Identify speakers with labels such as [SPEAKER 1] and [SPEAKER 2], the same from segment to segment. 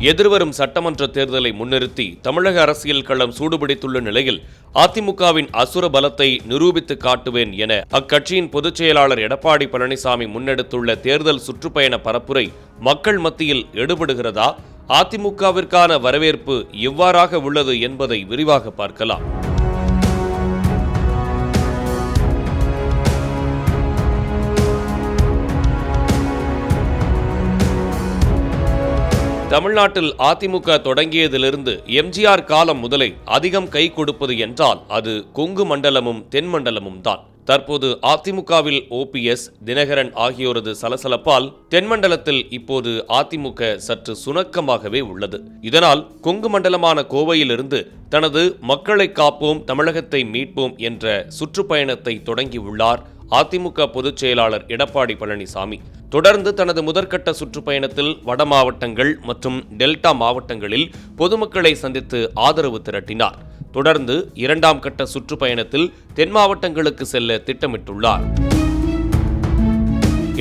[SPEAKER 1] எதிர்வரும் சட்டமன்ற தேர்தலை முன்னிறுத்தி தமிழக அரசியல் களம் சூடுபிடித்துள்ள நிலையில் அதிமுகவின் அசுர பலத்தை நிரூபித்து காட்டுவேன் என அக்கட்சியின் பொதுச் செயலாளர் எடப்பாடி பழனிசாமி முன்னெடுத்துள்ள தேர்தல் சுற்றுப்பயண பரப்புரை மக்கள் மத்தியில் எடுபடுகிறதா? அதிமுகவிற்கான வரவேற்பு எவ்வாறாக உள்ளது என்பதை விரிவாக பார்க்கலாம். தமிழ்நாட்டில் அதிமுக தொடங்கியதிலிருந்து எம்ஜிஆர் காலம் முதலே அதிகம் கை கொடுப்பது என்றால் அது கொங்கு மண்டலமும் தென் மண்டலமும் தான். தற்போது அதிமுகவில் ஓபிஎஸ் தினகரன் ஆகியோரது சலசலப்பால் தென்மண்டலத்தில் இப்போது அதிமுக சற்று சுணக்கமாகவே உள்ளது. இதனால் கொங்கு மண்டலமான கோவையிலிருந்து தனது மக்களை காப்போம் தமிழகத்தை மீட்போம் என்ற சுற்றுப்பயணத்தை தொடங்கியுள்ளார் அதிமுக பொதுச் செயலாளர் எடப்பாடி பழனிசாமி. தொடர்ந்து தனது முதற்கட்ட சுற்றுப்பயணத்தில் வட மாவட்டங்கள் மற்றும் டெல்டா மாவட்டங்களில் பொதுமக்களை சந்தித்து ஆதரவு திரட்டினார். தொடர்ந்து இரண்டாம் கட்ட சுற்றுப்பயணத்தில் தென் மாவட்டங்களுக்கு செல்ல திட்டமிட்டுள்ளார்.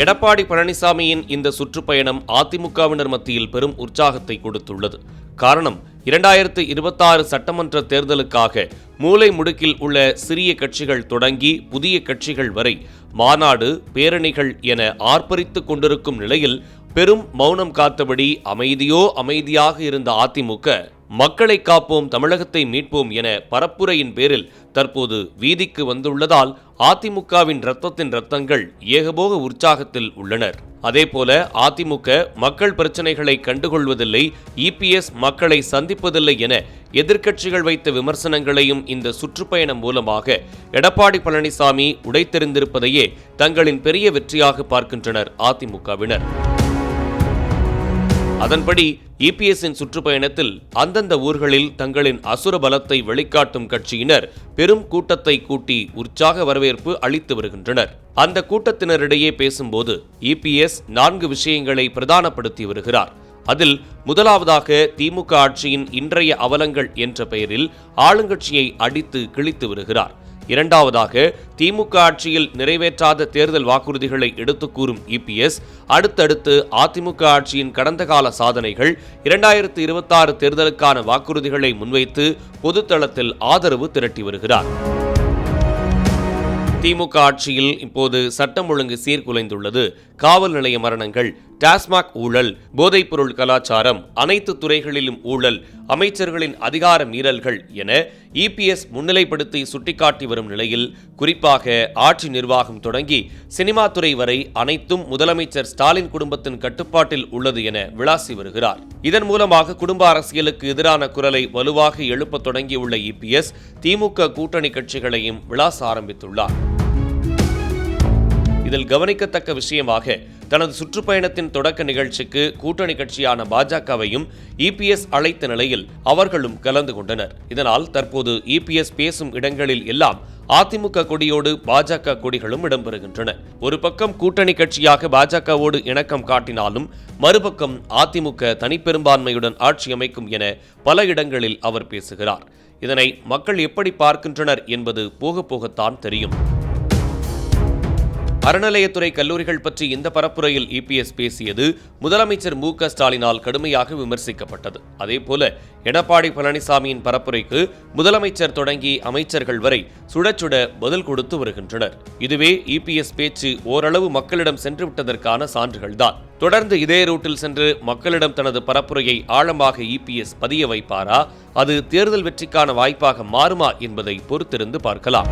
[SPEAKER 1] எடப்பாடி பழனிசாமியின் இந்த சுற்றுப்பயணம் அதிமுகவினர் மத்தியில் பெரும் உற்சாகத்தை கொடுத்துள்ளது. காரணம் இரண்டாயிரத்து இருபத்தாறு சட்டமன்ற தேர்தலுக்காக மூலை முடுக்கில் உள்ள சிறிய கட்சிகள் தொடங்கி புதிய கட்சிகள் வரை மாநாடு பேரணிகள் என ஆர்ப்பரித்து கொண்டிருக்கும் நிலையில் பெரும் மௌனம் காத்தபடி அமைதியோ அமைதியாக இருந்த அதிமுக மக்களை காப்போம் தமிழகத்தை மீட்போம் என பரப்புரையின் பேரில் தற்போது வீதிக்கு வந்துள்ளதால் அதிமுகவின் ரத்தத்தின் ரத்தங்கள் ஏகபோக உற்சாகத்தில் உள்ளனர். அதேபோல அதிமுக மக்கள் பிரச்சனைகளை கண்டுகொள்வதில்லை இபிஎஸ் மக்களை சந்திப்பதில்லை என எதிர்க்கட்சிகள் வைத்த விமர்சனங்களையும் இந்த சுற்றுப்பயணம் மூலமாக எடப்பாடி பழனிசாமி உடைத்தெறிந்திருப்பதையே தங்களின் பெரிய வெற்றியாக பார்க்கின்றனர் அதிமுகவினர். அதன்படி இபிஎஸ்ஸின் சுற்றுப்பயணத்தில் அந்தந்த ஊர்களில் தங்களின் அசுர பலத்தை வெளிக்காட்டும் கட்சியினர் பெரும் கூட்டத்தை கூட்டி உற்சாக வரவேற்பு அளித்து வருகின்றனர். அந்த கூட்டத்தினரிடையே பேசும்போது இபிஎஸ் நான்கு விஷயங்களை பிரதானப்படுத்தி வருகிறார். அதில் முதலாவதாக திமுக ஆட்சியின் இன்றைய அவலங்கள் என்ற பெயரில் ஆளுங்கட்சியை அடித்து கிழித்து வருகிறார். இரண்டாவதாக திமுக ஆட்சியில் நிறைவேற்றாத தேர்தல் வாக்குறுதிகளை எடுத்து கூறும் இபிஎஸ் அடுத்தடுத்து அதிமுக ஆட்சியின் கடந்த கால சாதனைகள் இரண்டாயிரத்து இருபத்தாறு தேர்தலுக்கான வாக்குறுதிகளை முன்வைத்து பொதுத்தளத்தில் ஆதரவு திரட்டி வருகிறார். திமுக ஆட்சியில் இப்போது சட்டம் ஒழுங்கு சீர்குலைந்துள்ளது. காவல் நிலைய மரணங்கள் டாஸ்மாக் ஊழல் போதைப்பொருள் கலாச்சாரம் அனைத்து துறைகளிலும் ஊழல் அமைச்சர்களின் அதிகார மீறல்கள் என இபிஎஸ் முன்னிலைப்படுத்தி சுட்டிக்காட்டி வரும் நிலையில் குறிப்பாக ஆட்சி நிர்வாகம் தொடங்கி சினிமா துறை வரை அனைத்தும் முதலமைச்சர் ஸ்டாலின் குடும்பத்தின் கட்டுப்பாட்டில் உள்ளது என விளாசி வருகிறார். இதன் மூலமாக குடும்ப அரசியலுக்கு எதிரான குரலை வலுவாக எழுப்ப தொடங்கியுள்ள இபிஎஸ் திமுக கூட்டணி கட்சிகளையும் விளாச ஆரம்பித்துள்ளார். இதில் கவனிக்கத்தக்க விஷயமாக தனது சுற்றுப்பயணத்தின் தொடக்க நிகழ்ச்சிக்கு கூட்டணி கட்சியான பாஜகவையும் இபிஎஸ் அழைத்த நிலையில் அவர்களும் கலந்து கொண்டனர். இதனால் தற்போது இபிஎஸ் பேசும் இடங்களில் எல்லாம் அதிமுக கொடியோடு பாஜக கொடிகளும் இடம்பெறுகின்றன. ஒரு பக்கம் கூட்டணி கட்சியாக பாஜகவோடு இணக்கம் காட்டினாலும் மறுபக்கம் அதிமுக தனிப்பெரும்பான்மையுடன் ஆட்சி அமைக்கும் என பல இடங்களில் அவர் பேசுகிறார். இதனை மக்கள் எப்படி பார்க்கின்றனர் என்பது போக போகத்தான் தெரியும். அறநிலையத்துறை கல்லூரிகள் பற்றி இந்த பரப்புரையில் இபிஎஸ் பேசியது முதலமைச்சர் மு க ஸ்டாலினால் கடுமையாக விமர்சிக்கப்பட்டது. அதேபோல எடப்பாடி பழனிசாமியின் பரப்புரைக்கு முதலமைச்சர் தொடங்கி அமைச்சர்கள் வரை சுடச்சுட பதில் கொடுத்து வருகின்றனர். இதுவே இபிஎஸ் பேச்சு ஓரளவு மக்களிடம் சென்று விட்டதற்கான சான்றுகள்தான். தொடர்ந்து இதே ரூட்டில் சென்று மக்களிடம் தனது பரப்புரையை ஆழமாக இபிஎஸ் பதிய வைப்பாரா? அது தேர்தல் வெற்றிக்கான வாய்ப்பாக மாறுமா என்பதை பொறுத்திருந்து பார்க்கலாம்.